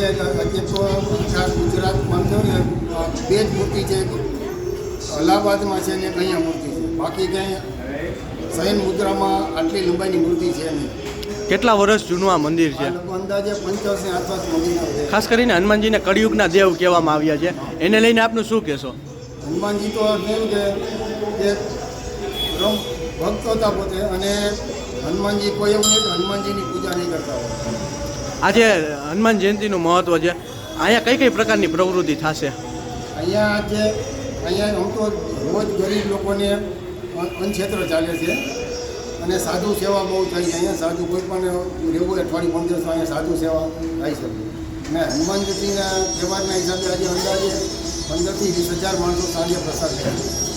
જે અધ્યક્ષો આખા ગુજરાતમાં બે જ મૂર્તિ છે અલ્હાબાદમાં છે ને અહીંયા મૂર્તિ છે. બાકી ક્યાંય સૈન મુદ્રામાં આટલી લંબાઈની મૂર્તિ છે નહીં. કેટલા વર્ષ જૂનું આ મંદિર છે? અંદાજે પંચોસી આસપાસ મંદિર ખાસ કરીને હનુમાનજીને કળિયુગના દેવ કહેવામાં આવ્યા છે. એને લઈને આપનું શું કહેશો? હનુમાનજી તો કેવું છે કે ભક્તો હતા પોતે અને હનુમાનજી કોઈ એવું નહીં હનુમાનજીની પૂજા નહીં કરતા હોય. આજે હનુમાન જયંતિનું મહત્વ છે. અહીંયા કઈ કઈ પ્રકારની પ્રવૃત્તિ થશે? અહીંયા જે અહીંયા હું તો રોજ ગરીબ લોકોને અનક્ષેત્ર ચાલે છે. અને સાધુ સેવા બહુ થાય છે. અહીંયા સાધુ કોઈ પણ રહેવું અઠવાડિયું પંદર દિવસ અહીંયા સાધુ સેવા થાય છે. અને હનુમાન જયંતિના તહેવારના હિસાબે આજે અંદાજે પંદરથી વીસ હજાર માણસો સાંજે પ્રસાદ થાય છે.